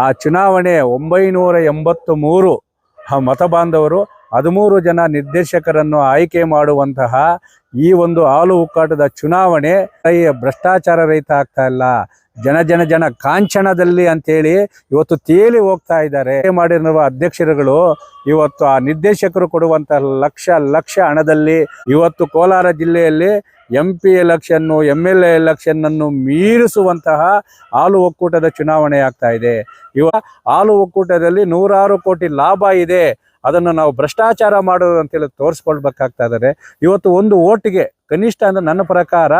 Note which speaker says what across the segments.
Speaker 1: ಆ ಚುನಾವಣೆ ಒಂಬೈನೂರ ಎಂಬತ್ತು ಮೂರು ಮತ ಬಾಂಧವರು ಹದಿಮೂರು ಜನ ನಿರ್ದೇಶಕರನ್ನು ಆಯ್ಕೆ ಮಾಡುವಂತಹ ಈ ಒಂದು ಹಾಲು ಉಕ್ಕಾಟದ ಚುನಾವಣೆ ಭ್ರಷ್ಟಾಚಾರ ರಹಿತ ಆಗ್ತಾ ಇಲ್ಲ. ಜನ ಜನ ಜನ ಕಾಂಚನದಲ್ಲಿ ಅಂತೇಳಿ ಇವತ್ತು ತೇಲಿ ಹೋಗ್ತಾ ಇದ್ದಾರೆ. ಮಾಡಿರುವ ಅಧ್ಯಕ್ಷರುಗಳು ಇವತ್ತು ಆ ನಿರ್ದೇಶಕರು ಕೊಡುವಂತಹ ಲಕ್ಷ ಲಕ್ಷ ಹಣದಲ್ಲಿ ಇವತ್ತು ಕೋಲಾರ ಜಿಲ್ಲೆಯಲ್ಲಿ M P election M L A ಎಲೆಕ್ಷನ್ನನ್ನು ಮೀರಿಸುವಂತಹ ಹಾಲು ಒಕ್ಕೂಟದ ಚುನಾವಣೆ ಆಗ್ತಾ ಇದೆ. ಇವ ಹಾಲು ಒಕ್ಕೂಟದಲ್ಲಿ ನೂರಾರು ಕೋಟಿ ಲಾಭ ಇದೆ. ಅದನ್ನು ನಾವು ಭ್ರಷ್ಟಾಚಾರ ಮಾಡೋದು ಅಂತೇಳಿ ತೋರಿಸ್ಕೊಳ್ಬೇಕಾಗ್ತಾ ಇದ್ದಾರೆ. ಇವತ್ತು ಒಂದು ಓಟಿಗೆ ಕನಿಷ್ಠ ಅಂದ್ರೆ ನನ್ನ ಪ್ರಕಾರ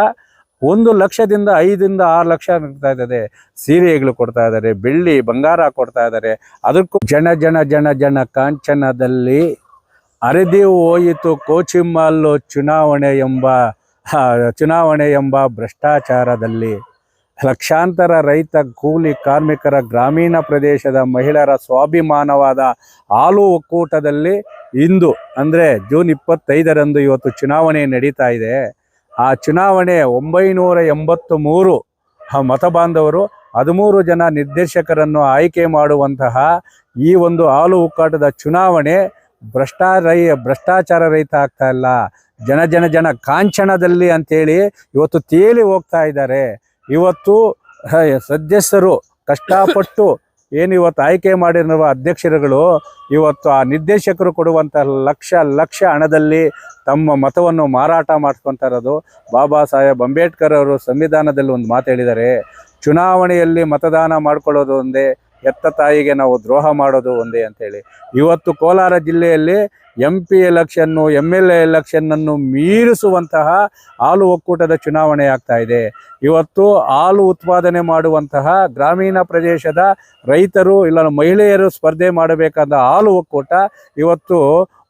Speaker 1: ಒಂದು ಲಕ್ಷದಿಂದ ಐದರಿಂದ ಆರು ಲಕ್ಷ ನಡ್ತಾ ಇದ್ದಾರೆ. ಸೀರೆಗಳು ಕೊಡ್ತಾ ಇದ್ದಾರೆ, ಬೆಳ್ಳಿ, ಬಂಗಾರ ಕೊಡ್ತಾ ಇದ್ದಾರೆ. ಅದಕ್ಕೂ ಜನ ಜನ ಜನ ಜನ ಕಾಂಚನದಲ್ಲಿ ಅರೆದಿ ಹೋಯಿತು ಕೋಚಿಮ್ಮಲ್ಲು ಚುನಾವಣೆ ಎಂಬ ಚುನಾವಣೆ ಎಂಬ ಭ್ರಷ್ಟಾಚಾರದಲ್ಲಿ. ಲಕ್ಷಾಂತರ ರೈತ ಕೂಲಿ ಕಾರ್ಮಿಕರ ಗ್ರಾಮೀಣ ಪ್ರದೇಶದ ಮಹಿಳೆಯರ ಸ್ವಾಭಿಮಾನವಾದ ಹಾಲು ಒಕ್ಕೂಟದಲ್ಲಿ ಇಂದು, ಅಂದರೆ ಜೂನ್ ಇಪ್ಪತ್ತೈದರಂದು ಇವತ್ತು ಚುನಾವಣೆ ನಡೀತಾ ಇದೆ. ಆ ಚುನಾವಣೆ ಒಂಬೈನೂರ ಎಂಬತ್ತು ಮೂರು ಮತ ಬಾಂಧವರು ಹದಿಮೂರು ಜನ ನಿರ್ದೇಶಕರನ್ನು ಆಯ್ಕೆ ಮಾಡುವಂತಹ ಈ ಒಂದು ಹಾಲು ಉಕ್ಕಾಟದ ಚುನಾವಣೆ ಭ್ರಷ್ಟಾ ರೈ, ಭ್ರಷ್ಟಾಚಾರ ರಹಿತ ಆಗ್ತಾ ಇಲ್ಲ. ಜನ ಜನ ಜನ ಕಾಂಚನದಲ್ಲಿ ಅಂತೇಳಿ ಇವತ್ತು ತೇಲಿ ಹೋಗ್ತಾ ಇದ್ದಾರೆ. ಇವತ್ತು ಸದಸ್ಯರು ಕಷ್ಟಪಟ್ಟು ಏನು ಇವತ್ತು ಆಯ್ಕೆ ಮಾಡಿರುವ ಅಧ್ಯಕ್ಷರುಗಳು, ಇವತ್ತು ಆ ನಿರ್ದೇಶಕರು ಕೊಡುವಂತಹ ಲಕ್ಷ ಲಕ್ಷ ಹಣದಲ್ಲಿ ತಮ್ಮ ಮತವನ್ನು ಮಾರಾಟ ಮಾಡ್ಕೊತಾ ಇರೋದು. ಬಾಬಾ ಸಾಹೇಬ್ ಅಂಬೇಡ್ಕರ್ ಅವರು ಸಂವಿಧಾನದಲ್ಲಿ ಒಂದು ಮಾತು ಹೇಳಿದ್ದಾರೆ, ಚುನಾವಣೆಯಲ್ಲಿ ಮತದಾನ ಮಾಡ್ಕೊಳ್ಳೋದು ಒಂದೇ ಎತ್ತ ತಾಯಿಗೆ ನಾವು ದ್ರೋಹ ಮಾಡೋದು ಒಂದೇ ಅಂತೇಳಿ. ಇವತ್ತು ಕೋಲಾರ ಜಿಲ್ಲೆಯಲ್ಲಿ M P election M L A ಎಲೆಕ್ಷನ್ನನ್ನು ಮೀರಿಸುವಂತಹ ಹಾಲು ಒಕ್ಕೂಟದ ಚುನಾವಣೆ ಆಗ್ತಾ ಇದೆ. ಇವತ್ತು ಹಾಲು ಉತ್ಪಾದನೆ ಮಾಡುವಂತಹ ಗ್ರಾಮೀಣ ಪ್ರದೇಶದ ರೈತರು, ಇಲ್ಲ ಮಹಿಳೆಯರು ಸ್ಪರ್ಧೆ ಮಾಡಬೇಕಾದ ಹಾಲು ಒಕ್ಕೂಟ ಇವತ್ತು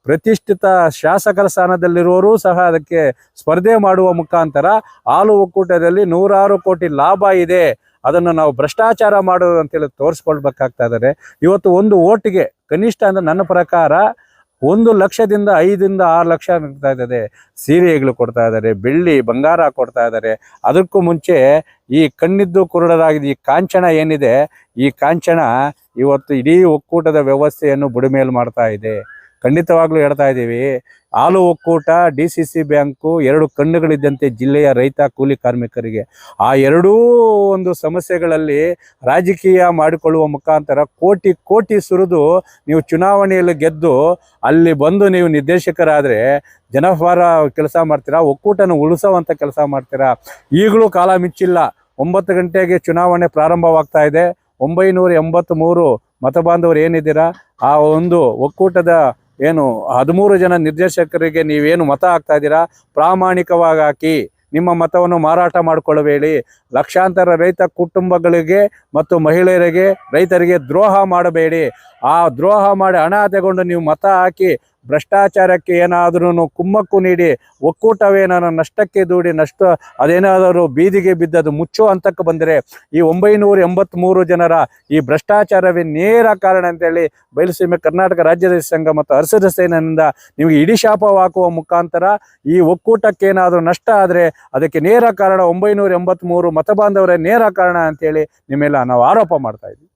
Speaker 1: ಪ್ರತಿಷ್ಠಿತ ಶಾಸಕರ ಸ್ಥಾನದಲ್ಲಿರುವವರು ಸಹ ಅದಕ್ಕೆ ಸ್ಪರ್ಧೆ ಮಾಡುವ ಮುಖಾಂತರ ಹಾಲು ಒಕ್ಕೂಟದಲ್ಲಿ ನೂರಾರು ಕೋಟಿ ಲಾಭ ಇದೆ. ಅದನ್ನು ನಾವು ಭ್ರಷ್ಟಾಚಾರ ಮಾಡೋದು ಅಂತೇಳಿ ತೋರಿಸ್ಕೊಳ್ಬೇಕಾಗ್ತಾ ಇವತ್ತು ಒಂದು ಓಟಿಗೆ ಕನಿಷ್ಠ ಅಂದ್ರೆ ನನ್ನ ಪ್ರಕಾರ ಒಂದು ಲಕ್ಷದಿಂದ ಐದಿಂದ ಆರು ಲಕ್ಷ ಆಗ್ತಾ ಇದ್ದಾರೆ. ಸೀರೆಗಳು ಕೊಡ್ತಾ ಇದ್ದಾರೆ, ಬೆಳ್ಳಿ, ಬಂಗಾರ ಕೊಡ್ತಾ ಇದ್ದಾರೆ. ಅದಕ್ಕೂ ಮುಂಚೆ ಈ ಕಣ್ಣಿದ್ದು ಕುರುಡರಾಗಿದ್ದ ಈ ಕಾಂಚನ ಏನಿದೆ, ಈ ಕಾಂಚನ ಇವತ್ತು ಇಡೀ ಒಕ್ಕೂಟದ ವ್ಯವಸ್ಥೆಯನ್ನು ಬುಡಮೇಲು ಮಾಡ್ತಾ ಇದೆ. ಖಂಡಿತವಾಗ್ಲೂ ಹೇಳ್ತಾ ಇದ್ದೀವಿ. ಹಾಲು ಒಕ್ಕೂಟ, ಡಿ ಸಿ ಸಿ ಬ್ಯಾಂಕು ಎರಡು ಕಣ್ಣುಗಳಿದ್ದಂತೆ ಜಿಲ್ಲೆಯ ರೈತ, ಕೂಲಿ ಕಾರ್ಮಿಕರಿಗೆ. ಆ ಎರಡೂ ಒಂದು ಸಮಸ್ಯೆಗಳಲ್ಲಿ ರಾಜಕೀಯ ಮಾಡಿಕೊಳ್ಳುವ ಮುಖಾಂತರ ಕೋಟಿ ಕೋಟಿ ಸುರಿದು ನೀವು ಚುನಾವಣೆಯಲ್ಲಿ ಗೆದ್ದು ಅಲ್ಲಿ ಬಂದು ನೀವು ನಿರ್ದೇಶಕರಾದರೆ ಜನಪರ ಕೆಲಸ ಮಾಡ್ತೀರಾ? ಒಕ್ಕೂಟನ ಉಳಿಸೋವಂಥ ಕೆಲಸ ಮಾಡ್ತೀರಾ? ಈಗಲೂ ಕಾಲ ಮಿಚ್ಚಿಲ್ಲ. ಒಂಬತ್ತು ಗಂಟೆಗೆ ಚುನಾವಣೆ ಪ್ರಾರಂಭವಾಗ್ತಾ ಇದೆ. ಒಂಬೈನೂರ ಎಂಬತ್ತ್ ಮೂರು ಮತಬಾಂಧವರು ಏನಿದ್ದೀರಾ? ಆ ಒಂದು ಒಕ್ಕೂಟದ ಏನು ಹದಿಮೂರು ಜನ ನಿರ್ದೇಶಕರಿಗೆ ನೀವೇನು ಮತ ಹಾಕ್ತಾ ಇದ್ದೀರಾ? ಪ್ರಾಮಾಣಿಕವಾಗಿ ಹಾಕಿ ನಿಮ್ಮ ಮತವನ್ನು ಮಾರಾಟ ಮಾಡಿಕೊಳ್ಳಬೇಡಿ. ಲಕ್ಷಾಂತರ ರೈತ ಕುಟುಂಬಗಳಿಗೆ ಮತ್ತು ಮಹಿಳೆಯರಿಗೆ, ರೈತರಿಗೆ ದ್ರೋಹ ಮಾಡಬೇಡಿ. ಆ ದ್ರೋಹ ಮಾಡಿ ಹಣ ತಗೊಂಡು ನೀವು ಮತ ಹಾಕಿ ಭ್ರಷ್ಟಾಚಾರಕ್ಕೆ ಏನಾದರೂ ಕುಮ್ಮಕ್ಕು ನೀಡಿ ಒಕ್ಕೂಟವೇನಾರ ನಷ್ಟಕ್ಕೆ ದೂಡಿ ನಷ್ಟ ಅದೇನಾದರೂ ಬೀದಿಗೆ ಬಿದ್ದದು ಮುಚ್ಚೋ ಹಂತಕ್ಕೆ ಬಂದರೆ ಈ ಒಂಬೈನೂರ ಎಂಬತ್ತ್ಮೂರು ಜನರ ಈ ಭ್ರಷ್ಟಾಚಾರವೇ ನೇರ ಕಾರಣ ಅಂತೇಳಿ ಬಯಲುಸೀಮೆ ಕರ್ನಾಟಕ ರಾಜ್ಯ ರೈತ ಸಂಘ ಮತ್ತು ಅರಸದ ಸೇನೆಯಿಂದ ನಿಮಗೆ ಇಡೀ ಶಾಪ ಹಾಕುವ ಮುಖಾಂತರ ಈ ಒಕ್ಕೂಟಕ್ಕೆ ಏನಾದರೂ ನಷ್ಟ ಆದರೆ ಅದಕ್ಕೆ ನೇರ ಕಾರಣ ಒಂಬೈನೂರ ಎಂಬತ್ತ್ಮೂರು ಮತಬಾಂಧವರೇ ನೇರ ಕಾರಣ ಅಂತೇಳಿ ನಿಮ್ಮೆಲ್ಲ ನಾವು ಆರೋಪ ಮಾಡ್ತಾ ಇದ್ದೀವಿ.